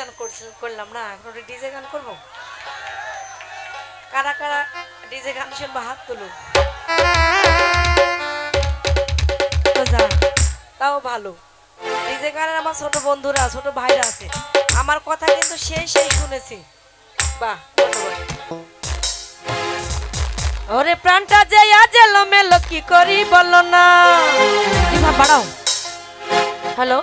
গান করছি করলাম না এখন ডিজে গান করব? কারা কারা ডিজে গান শুনব? হাত তুলুন তাও ভালো। ডিজে গানের আমার ছোট বন্ধুরা ছোট ভাইরা আছে। আমার কথা কিন্তু সেই সেই শুনেছি। বাহ ওরে প্রাণটা যে আজ এলো মেলো কি করি বলো না? বাড়াও। হ্যালো?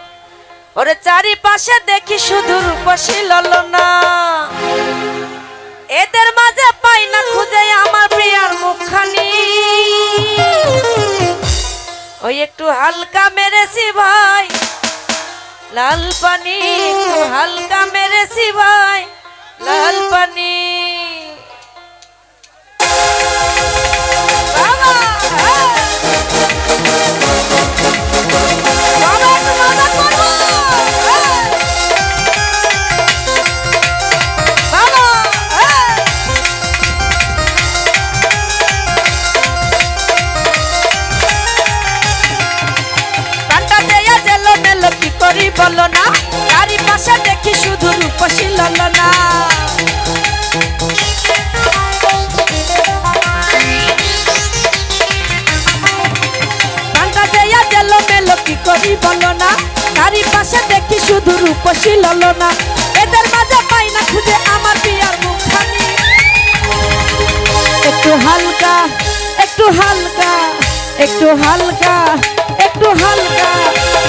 ওরে চারিপাশে দেখি শুধু রূপসী ললনা। এদের মাঝে পাই না খুঁজে আমার প্রিয়ার মুখখানি। ওই একটু হালকা মেরেছি ভাই, লাল পানি, একটু হালকা মেরেছি ভাই, লাল পানি। এদের মাঝে পাই না একটু হালকা একটু হালকা একটু হালকা একটু হালকা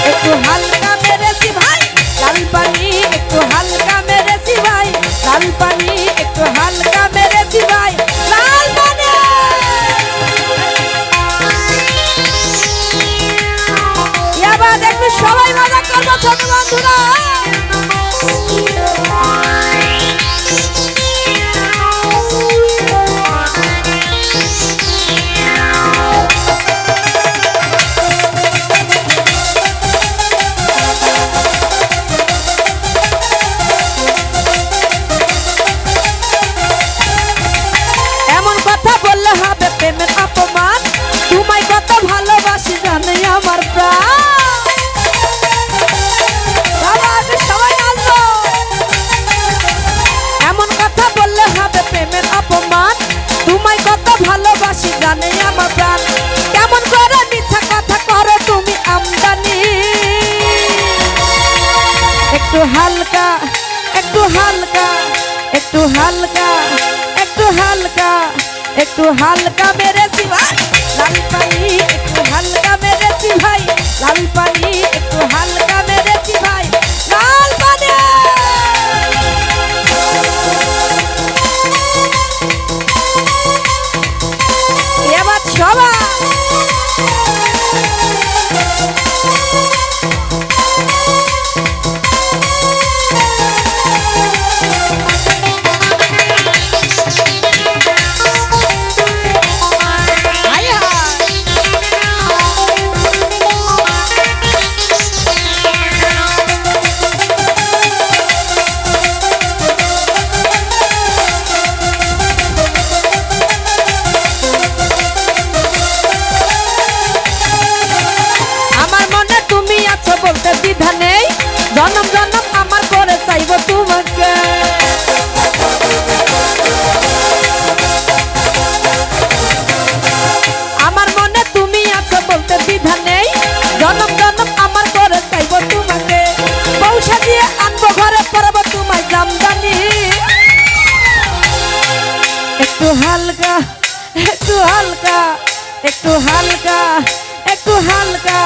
একটু হালকা মেরেছি ভাই, লাল একটু হালকা মেরেছি ভাই, লাল একটু হালকা মেরেছি ভাই, লাল সবাই মজা করব ছোট বন্ধুরা। হালকা, একটু হালকা একটু হালকা একটু হালকা একটু হালকা মেরেছি ভাই। লাল পানি একটু হালকা মেরেছি ভাই। লাল পানি হালকা, একটু হালকা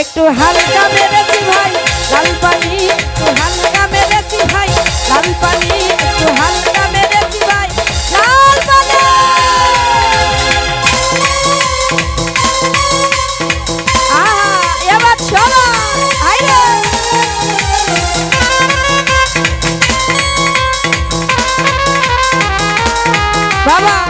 একটু হালকা মেরেছি ভাই, লাল পানি একটু হালকা মেরেছি ভাই, লাল পানি একটু হালকা মেরেছি ভাই, লাল পানি। বাবা।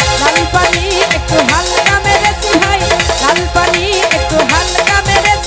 লাল পানি একটু হালকা মেরেছি ভাই লাল পানি একটু হালকা মেরেছি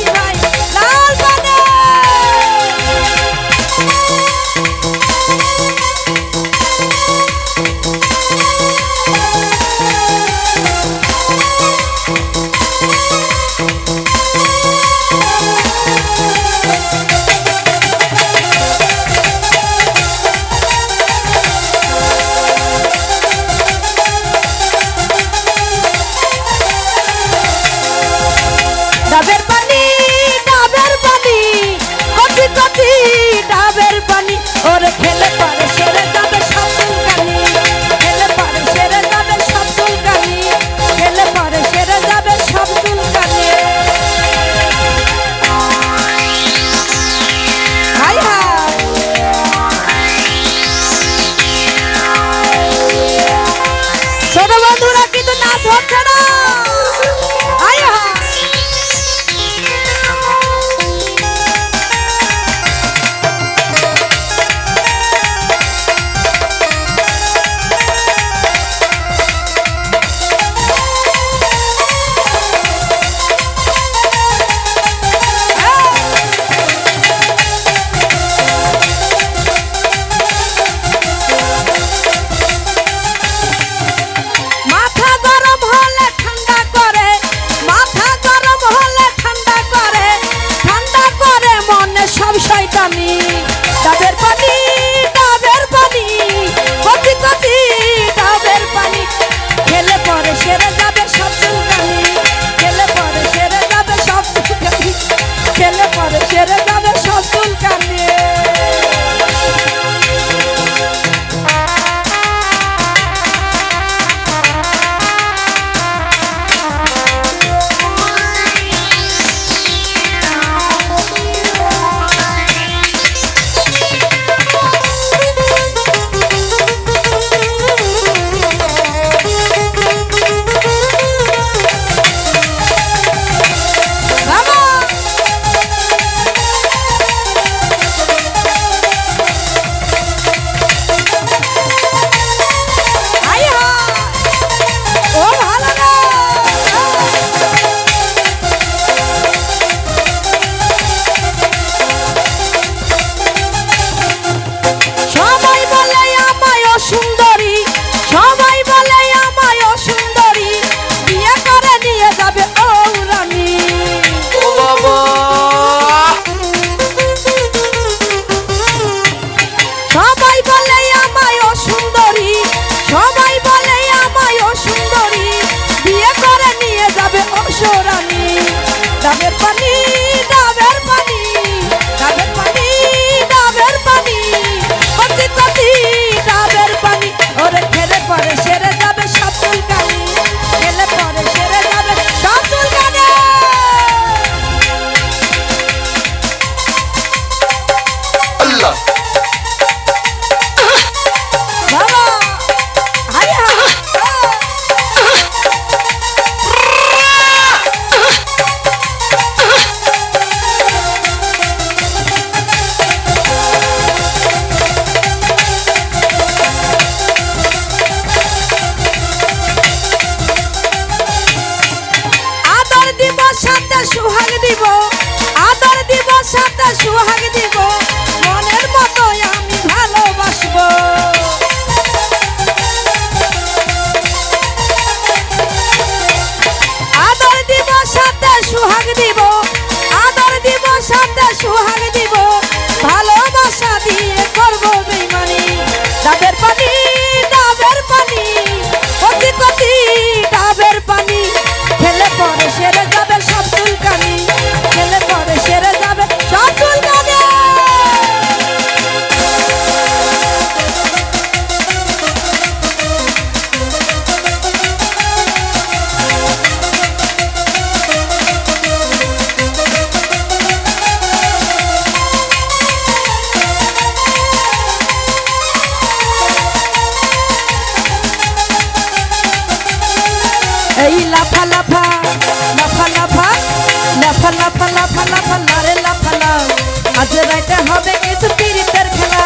আজ রাইতে হবে কিছু পিরিতের খেলা।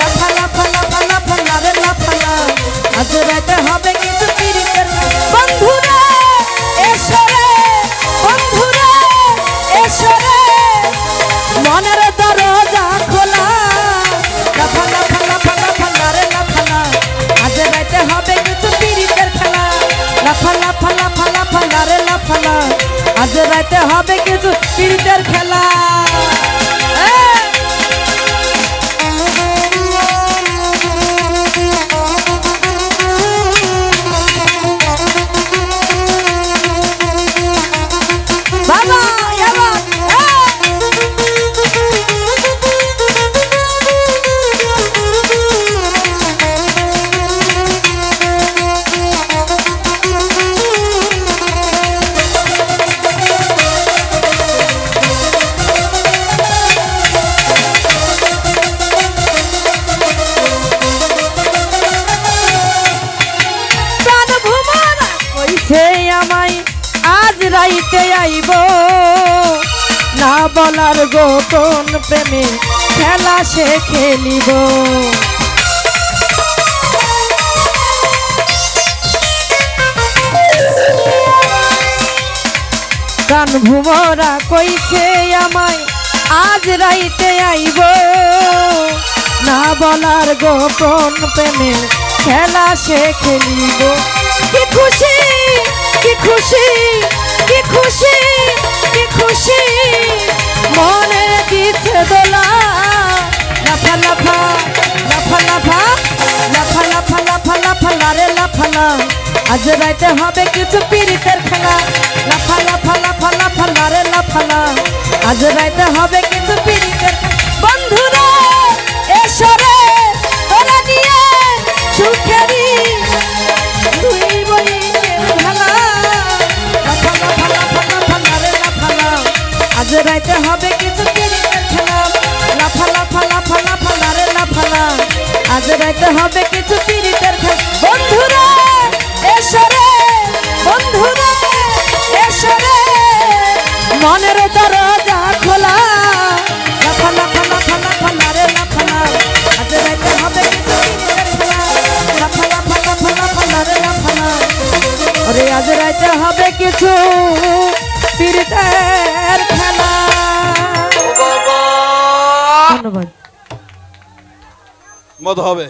লাফা লাফা লাফা লাফা লারে লাফা লা আজ রাইতে হবে কিছু পিরিতের বন্ধুরা, এসো রে, বন্ধুরা, এসো রে। মনের দরজা খোলা। লাফা লাফা লাফা লাফা লারে লাফা লা আজ রাইতে হবে কিছু পিরিতের খেলা। লাফা লাফা লাফা লাফা লারে লাফা আজ রাইতে হবে কিছু পিরিতের খেলা। রাইতে আইব, না বলার গোপন প্রেমে খেলা সে খেলিব প্রাণ ভুমরা কইছে আমায়, আজ রাইতে আইব। না বলার গোপন প্রেমে খেলা সে খেলিব কি খুশি কি খুশি কি খুশি কি খুশি মনে দিচ্ছে দোলা লাফা লাফা লাফা লাফা লাফা লাফা লাফা লাফা লারে লাফা লা আজ রাইতে হবে কিছু পিরিতের খেলা লাফা লাফা লাফা লাফা লারে লাফা লা আজ রাইতে হবে কিছু পিরিতের খেলা। হবে কিছু পীড়িতের বন্ধুরা এসরে বন্ধুরা এসরে মনের দরজা খোলা। লাফালা ফালা ফালা ফালা রে লাফালা আজ রাইতে হবে কিছু পীড়িতের খেলা লাফালা ফালা রাইতে হবে কিছু পীড়িতের খেলা। ধন্যবাদ। মত হবে।